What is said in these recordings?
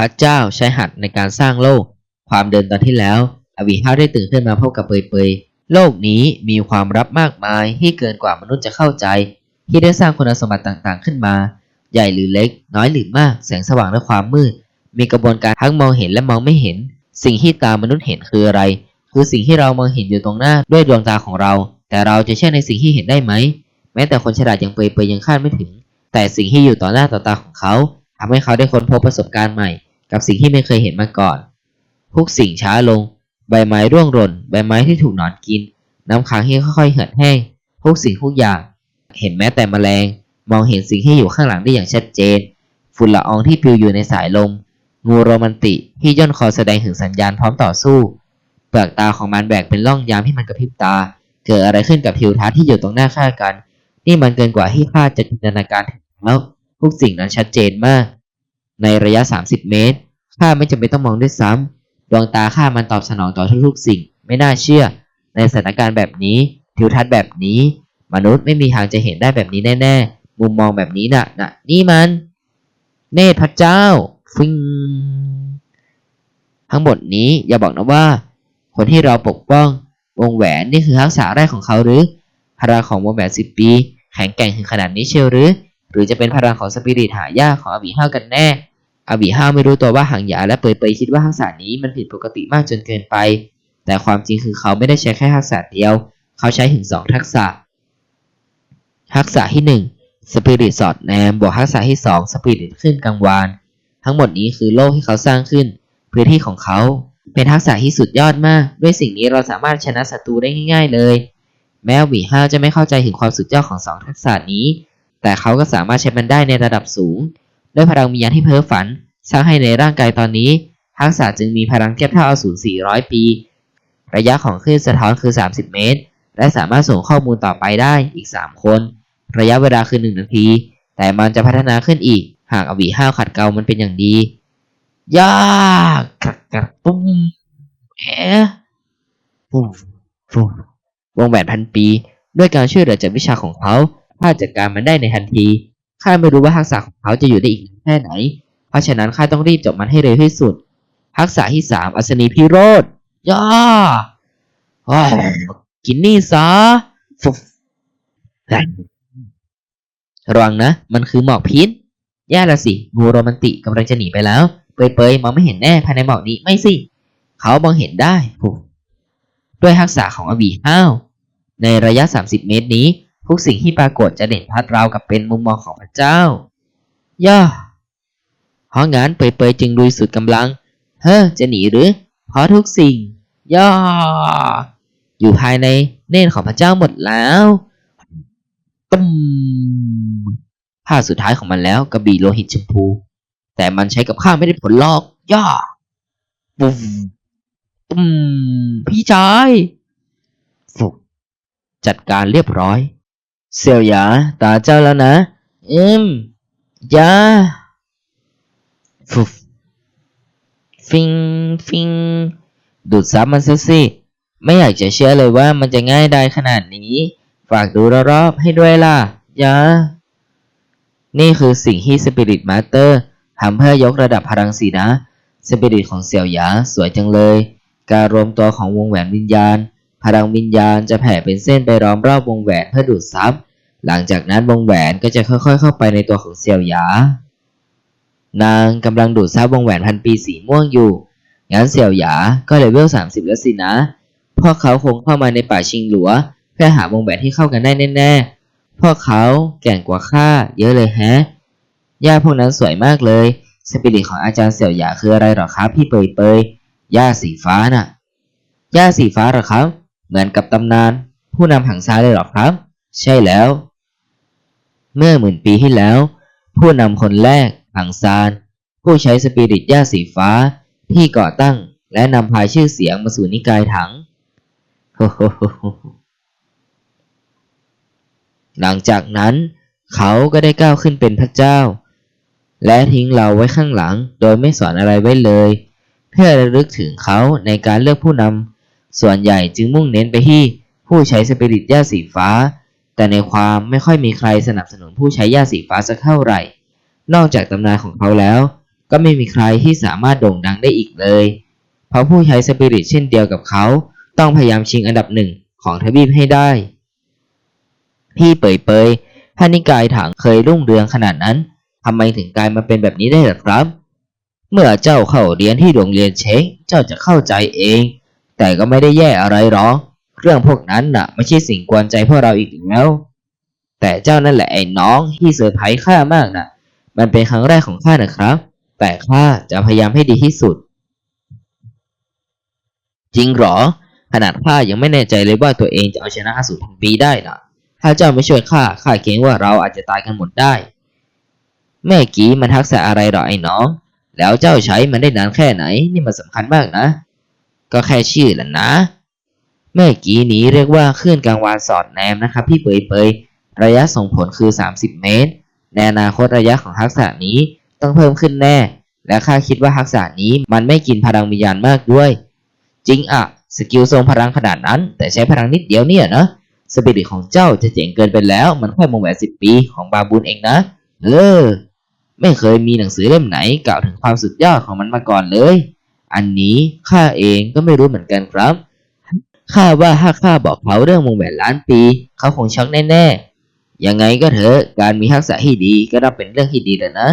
พระเจ้าใช้หัดในการสร้างโลก ความเดินตอนที่แล้ว อวิห้าได้ตื่นขึ้นมาพบกับเปยเปยโลกนี้มีความลับมากมายที่เกินกว่ามนุษย์จะเข้าใจ ที่ได้สร้างคุณสมบัติต่างๆขึ้นมา ใหญ่หรือเล็ก น้อยหรือมาก แสงสว่างและความมืด มีกระบวนการทั้งมองเห็นและมองไม่เห็น สิ่งที่ตามนุษย์เห็นคืออะไร คือสิ่งที่เรามองเห็นอยู่ตรงหน้าด้วยดวงตาของเรา แต่เราจะเชื่อในสิ่งที่เห็นได้ไหม แม้แต่คนฉลาดอย่างเปยเปยยังคาดไม่ถึง แต่สิ่งที่อยู่ต่อหน้าต่อตาของเขาทำให้เขาได้ค้นพบประสบการณ์ใหม่ กับสิ่งที่ไม่เคยเห็นมาก่อน ทุกสิ่งช้าลง ใบไม้ร่วงหล่น ใบไม้ที่ถูกหนอนกิน น้ำค้างที่ค่อยๆเหือดแห้ง ทุกสิ่งทุกอย่าง เห็นแม้แต่แมลง มองเห็นสิ่งที่อยู่ข้างหลังได้อย่างชัดเจน ฝุ่นละอองที่ปลิวอยู่ในสายลม งูโรแมนติที่ย่นคอแสดงถึงสัญญาณพร้อมต่อสู้เปลือกตาของมันแบกเป็นร่องยามที่มันกระพริบตา เกิดอะไรขึ้นกับทิวทัศน์ที่อยู่ตรงหน้าข้ากัน นี่มันเกินกว่าที่ข้าจะจินตนาการถึงแล้ว ทุกสิ่งนั้นชัดเจนมาก ในระยะ 30 เมตร ข้าไม่จำเป็นต้องมองด้วยซ้ำดวงตาข้ามันตอบสนองต่อทุกๆสิ่ง ไม่น่าเชื่อ ในสถานการณ์แบบนี้ ทิวทัศน์แบบนี้ มนุษย์ไม่มีทางจะเห็นได้แบบนี้แน่ๆ มุมมองแบบนี้น่ะน่ะ นี่มัน เนตรพระเจ้า ฟิง ทั้งหมดนี้อย่าบอกนะว่า คนที่เราปกป้อง วงแหวนนี่คือทักษะแรกของเขาหรือ พลังของวงแหวนสิบปี แข็งแกร่งถึงขนาดนี้เชียวหรือ หรือจะเป็นพลังของสปิริตหายากของอบีห้ากันแน่ อบีห้าวไม่รู้ตัวว่าหางหยาและเปยเปยคิดว่าทักษะนี้มันผิดปกติมากจนเกินไป แต่ความจริงคือเขาไม่ได้ใช้แค่ทักษะเดียว เขาใช้ถึงสองทักษะ ทักษะที่หนึ่งสปิริตสอดแนมบวกทักษะที่สองสปิริตขึ้นกลางวาน ทั้งหมดนี้คือโลกที่เขาสร้างขึ้น พื้นที่ของเขา เป็นทักษะที่สุดยอดมาก ด้วยสิ่งนี้เราสามารถชนะศัตรูได้ง่าย ๆ เลย แม้วีห้าจะไม่เข้าใจถึงความสุดยอดของสองทักษะนี้ แต่เขาก็สามารถใช้มันได้ในระดับสูง ด้วยพลังวิญญาณที่เพ้อฝัน สร้างให้ในร่างกายตอนนี้ทักษะจึงมีพลังเทียบเท่าอสูร400 ปี ระยะของคลื่นสะท้อนคือ 30 เมตร และสามารถส่งข้อมูลต่อไปได้อีก 3 คน ระยะเวลาคือ 1 นาที แต่มันจะพัฒนาขึ้นอีก หากอวีห้าวขัดเกลามันเป็นอย่างดี ยากกระกระตุ้มแอะฟูฟูวงแหวนพันปี ด้วยการช่วยเหลือจากวิชาของเขาข้าจัดการมันได้ในทันที ข้าไม่รู้ว่าทักษะของเขาจะอยู่ได้อีกแค่ไหน เพราะฉะนั้นข้าต้องรีบจบมันให้เร็วที่สุด ทักษะที่สามอัศนีพิโรธย่าว้าวกินนี่ซะฟุบระวังนะ มันคือหมอกพิษแย่ละสิ งูโรแมนติกำลังจะหนีไปแล้ว เปยๆมองไม่เห็นแน่ภายในหมอกนี้ไม่สิ เขามองเห็นได้ด้วยทักษะของอบีห้าว ในระยะ 30 เมตรนี้ ทุกสิ่งที่ปรากฏจะเด่นพัดราวกับเป็นมุมมองของพระเจ้า ย่าเพราะงั้นเปยๆจึงลุยสุดกำลัง เฮ้อจะหนีหรือ เพราะทุกสิ่ง ย่าอยู่ภายในเนตรของพระเจ้าหมดแล้วตุ้มภาสุดท้ายของมันแล้วกระบี่โลหิตชมพู แต่มันใช้กับข้าไม่ได้ผลหรอก ย่าปุ๊มตุ้มพี่ชายฟุก จัดการเรียบร้อย เสี่ยวหยาตาเจ้าแล้วนะ อืมยาฟุบฟิงฟิงดูดซับมันซะสิ ไม่อยากจะเชื่อเลยว่ามันจะง่ายได้ขนาดนี้ ฝากดูรอบๆให้ด้วยล่ะยานี่คือสิ่งที่สปิริตมาสเตอร์ทำเพื่อยกระดับพลังสีนะสปิริตของเสี่ยวหยาสวยจังเลย การรวมตัวของวงแหวนวิญญาณ พลังวิญญาณจะแผ่เป็นเส้นไปล้อมรอบวงแหวนเพื่อดูดซับหลังจากนั้นวงแหวนก็จะค่อยๆ เข้าไปในตัวของเสี่ยวหยา นางกำลังดูดซับวงแหวนพันปีสีม่วงอยู่งั้นเสี่ยวหยาก็เลเวล 30 แล้วสินะ พวกเขาคงเข้ามาในป่าชิงหลัว เพื่อหาวงแหวนที่เข้ากันได้แน่ๆ พวกเขาแก่งกว่าข้าเยอะเลยแฮะ ย่าพวกนั้นสวยมากเลย สปิริตของอาจารย์เสี่ยวหยาคืออะไรหรอครับพี่เปยเปยย่าสีฟ้าน่ะ ย่าสีฟ้าหรอครับ เหมือนกับตำนาน ผู้นำหังซาเลยหรอครับ ใช่แล้ว เมื่อหมื่นปีที่แล้ว ผู้นำคนแรกหังซานผู้ใช้สปิริตย่าสีฟ้าที่ก่อตั้งและนำพาชื่อเสียงมาสู่นิกายถัง หลังจากนั้น เขาก็ได้ก้าวขึ้นเป็นพระเจ้า และทิ้งเราไว้ข้างหลังโดยไม่สอนอะไรไว้เลย เพื่อระลึกถึงเขาในการเลือกผู้นำ ส่วนใหญ่จึงมุ่งเน้นไปที่ผู้ใช้สปิริตย่าสีฟ้า แต่ในความไม่ค่อยมีใครสนับสนุนผู้ใช้ย่าสีฟ้าสักเท่าไหร่ นอกจากตำนานของเขาแล้ว ก็ไม่มีใครที่สามารถโด่งดังได้อีกเลย เพราะผู้ใช้สปิริตเช่นเดียวกับเขา ต้องพยายามชิงอันดับหนึ่งของทวีปให้ได้ พี่เปยเปยพานิกายถังเคยรุ่งเรืองขนาดนั้นทำไมถึงกลายมาเป็นแบบนี้ได้หรอครับ เมื่อเจ้าเข้าเรียนที่โรงเรียนเช็คเจ้าจะเข้าใจเอง แต่ก็ไม่ได้แย่อะไรหรอกเรื่องพวกนั้นน่ะ ไม่ใช่สิ่งกวนใจพวกเราอีกแล้ว แต่เจ้านั่นแหละไอ้น้องที่เซอร์ไพรส์ข้ามากน่ะ มันเป็นครั้งแรกของข้านะครับ แต่ข้าจะพยายามให้ดีที่สุด จริงหรอ ขนาดข้ายังไม่แน่ใจเลยว่าตัวเองจะเอาชนะอสูรพันปีได้น่ะ ถ้าเจ้าไม่ช่วยข้าข้าเกรงว่าเราอาจจะตายกันหมดได้แม่กี้มันทักษะอะไรหรอไอ้น้อง แล้วเจ้าใช้มันได้นานแค่ไหน นี่มันสำคัญมากนะ ก็แค่ชื่อแหละนะแม่กี้นี้เรียกว่าคลื่นกลางวานสอดแนมนะครับพี่เปยเปยระยะส่งผลคือ 30 เมตร ในอนาคตระยะของทักษะนี้ต้องเพิ่มขึ้นแน่ และข้าคิดว่าทักษะนี้มันไม่กินพลังวิญญาณมากด้วย จริงอะสกิลทรงพลังขนาดนั้น แต่ใช้พลังนิดเดียวเนี่ยนะสปิริตของเจ้าจะเจ๋งเกินไปแล้ว มันแค่วงแหวนสิบปีของบาบูนเองนะ เออ ไม่เคยมีหนังสือเล่มไหนกล่าวถึงความสุดยอดของมันมาก่อนเลย อันนี้ข้าเองก็ไม่รู้เหมือนกันครับข้าว่าถ้าข้าบอกเขาเรื่องวงแหวนล้านปี เขาคงช็อกแน่ๆ ยังไงก็เถอะการมีทักษะที่ดีก็นับเป็นเรื่องที่ดีแล้วนะ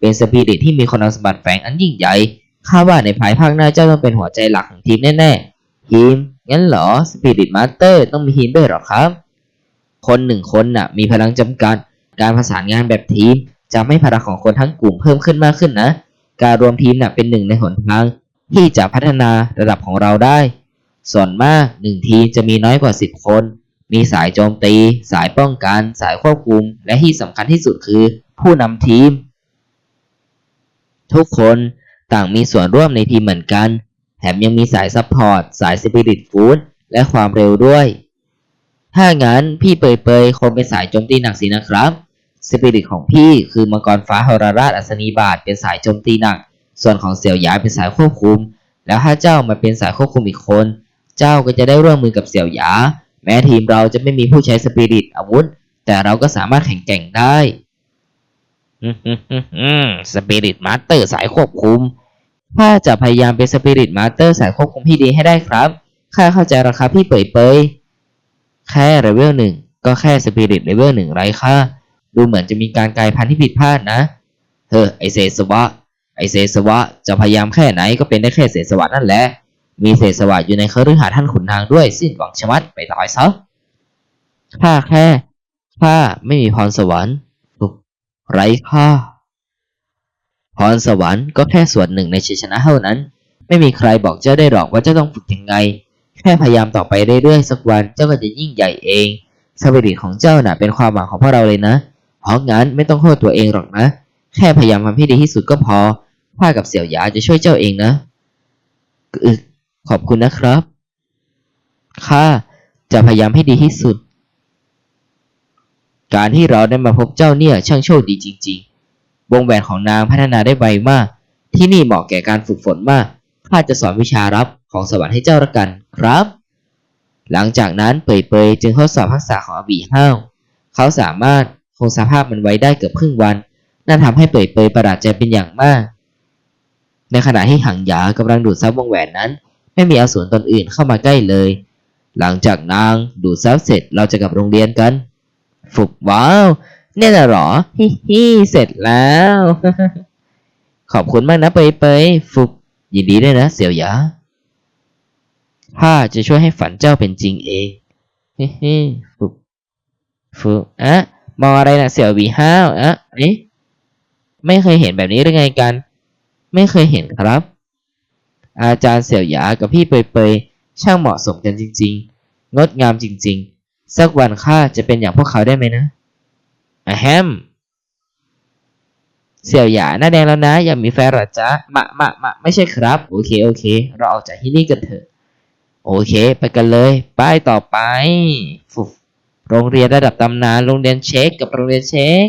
เป็นสปิริตที่มีคุณสมบัติแฝงอันยิ่งใหญ่ข้าว่าในภายภาคหน้าเจ้าต้องเป็นหัวใจหลักของทีมแน่ๆ ทีม งั้นเหรอสปิริตมาสเตอร์ต้องมีทีมด้วยหรอครับ คนหนึ่งคนน่ะ มีพลังจำกัด การประสานงานแบบทีมจะไม่พลังของคนทั้งกลุ่มเพิ่มขึ้นมากขึ้นนะ การรวมทีมน่ะเป็นหนึ่งในหนทาง ที่จะพัฒนาระดับของเราได้ ส่วนมากหนึ่งทีมจะมีน้อยกว่า 10 คน มีสายโจมตี สายป้องกัน สายควบคุม และที่สำคัญที่สุดคือ ผู้นำทีม ทุกคนต่างมีส่วนร่วมในทีมเหมือนกัน แถมยังมีสายซัพพอร์ต สายสปิริตฟูดและความเร็วด้วย ถ้างั้นพี่เปยเปยคงเป็นสายโจมตีหนักสินะครับสปิริตของพี่คือมังกรฟ้าฮอราราชอัศนีบาทเป็นสายโจมตีหนัก ส่วนของเสี่ยวหยาเป็นสายควบคุม แล้วถ้าเจ้ามาเป็นสายควบคุมอีกคน เจ้าก็จะได้ร่วมมือกับเสี่ยวหยา แม้ทีมเราจะไม่มีผู้ใช้สปิริตอาวุธ แต่เราก็สามารถแข่งแกร่งได้สปิริตมาสเตอร์สายควบคุมถ้าจะพยายามเป็นสปิริตมาสเตอร์สายควบคุมที่ดีให้ได้ครับ ข้าเข้าใจราคาพี่เปยเปยแค่เลเวลหนึ่งก็แค่สปิริตเลเวลหนึ่งไรค่าดูเหมือนจะมีการกลายพันธุ์ที่ผิดพลาดนะ เฮ้อไอเศษสวะ ไอเศษสวะจะพยายามแค่ไหนก็เป็นได้แค่เศษสวะนั่นแหละ มีเศษสวะอยู่ในเคฤหาท่านขุนนางด้วยสิ้นหวังชะมัดไปตายซะข้าแค่ข้าไม่มีพรสวรรค์ไร้ค่าพรสวรรค์ก็แค่ส่วนหนึ่งในชัยชนะเท่านั้น ไม่มีใครบอกเจ้าได้หรอกว่าเจ้าต้องฝึกยังไง แค่พยายามต่อไปเรื่อยๆสักวันเจ้าก็จะยิ่งใหญ่เองสปิริตของเจ้าน่ะเป็นความหวังของพวกเราเลยนะเพราะงั้นไม่ต้องโทษตัวเองหรอกนะ แค่พยายามทำให้ดีที่สุดก็พอ ข้ากับเสี่ยวหยาจะช่วยเจ้าเองนะอึกขอบคุณนะครับ ข้าจะพยายามให้ดีที่สุด การที่เราได้มาพบเจ้าเนี่ยช่างโชคดีจริง ๆ วงแหวนของนางพัฒนาได้ไวมาก ที่นี่เหมาะแก่การฝึกฝนมาก ข้าจะสอนวิชารับของสวรรค์ให้เจ้าละกันครับ หลังจากนั้นเปยเปยจึงทดสอบทักษะของอบีห้าวเขาสามารถคงสภาพมันไว้ได้เกือบครึ่งวัน นั่นทำให้เปยเปยประหลาดใจเป็นอย่างมาก ในขณะที่หังหยากำลังดูดซับวงแหวนนั้น ไม่มีอสูรตนอื่นเข้ามาใกล้เลย หลังจากนางดูดซับเสร็จเราจะกลับโรงเรียนกัน ฝึกว้าว เนี่ยนะเหรอฮิฮิเสร็จแล้ว ขอบคุณมากนะเปยเปยฝึกยินดีด้วยนะ เสี่ยวหยาข้าจะช่วยให้ฝันเจ้าเป็นจริงเองฮิฮิฝึกฝึกอะมองอะไรนะเสี่ยวหวีห้าวอะเอ๊ะไม่เคยเห็นแบบนี้หรือไงกัน ไม่เคยเห็นครับ อาจารย์เสี่ยวหยากับพี่เปยเปยช่างเหมาะสมกันจริง ๆ งดงามจริง ๆ สักวันข้าจะเป็นอย่างพวกเขาได้ไหมนะอะแฮมเสี่ยวหยาหน้าแดงแล้วนะ อยากมีแฟนหรอจ๊ะ มะมะมะไม่ใช่ครับ โอเค โอเค เราออกจากที่นี่กันเถอะ โอเค ไปกันเลย ป้ายต่อไป โรงเรียนระดับตำนาน โรงเรียนเช็คกับโรงเรียนเช็ค